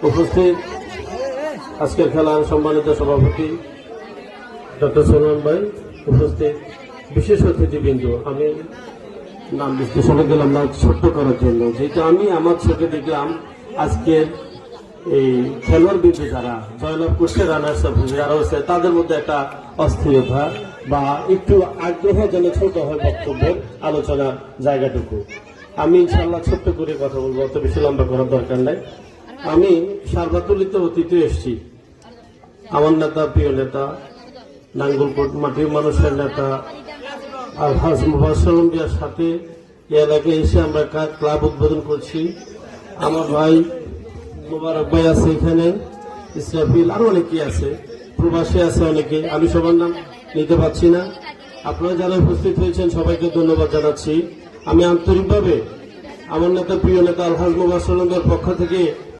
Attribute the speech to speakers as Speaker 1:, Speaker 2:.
Speaker 1: উপস্থিত আজকের খেলার সম্মানিত সভাপতি ডক্টর সোলমান ভাই, উপস্থিত বিশেষ অতিথিবৃন্দ, আমি নাম বিশ্লেষণে গেলাম না, ছোট্ট করার জন্য। যেটা আমি আমার চোখে দেখলাম, আজকের এই খেলোয়াড় বিন্দু যারা জয়লাভ করছে রানার্স যারা হচ্ছে তাদের মধ্যে একটা অস্থিরতা বা একটু আগ্রহ যেন ছোট হয় বক্তব্যের আলোচনার জায়গাটুকু। আমি ইনশাল্লাহ ছোট্ট করে কথা বলব, অত বেশি লম্বা করার দরকার নাই। আমি সার্বাতুলিত অতীতে এসেছি। আমার নেতা, প্রিয় নেতা, নাঙ্গলকোট মাটির মানুষের নেতা আলহাজ মুবাসলম বিয়ার সাথে এই এলাকায় এসে আমরা ক্লাব উদ্বোধন করছি। আমার ভাই মোবারক ভাই আছে এখানে, ইসরাফিল, আরও অনেকে আছে। প্রবাসী আছে অনেকে। আমি সবার নাম নিতে পারছি না। আপনারা যারা উপস্থিত হয়েছেন, সবাইকে ধন্যবাদ জানাচ্ছি। আমি আন্তরিকভাবে আমার নেতা, প্রিয় নেতা, আলহাজ মুবাসলমের পক্ষ থেকে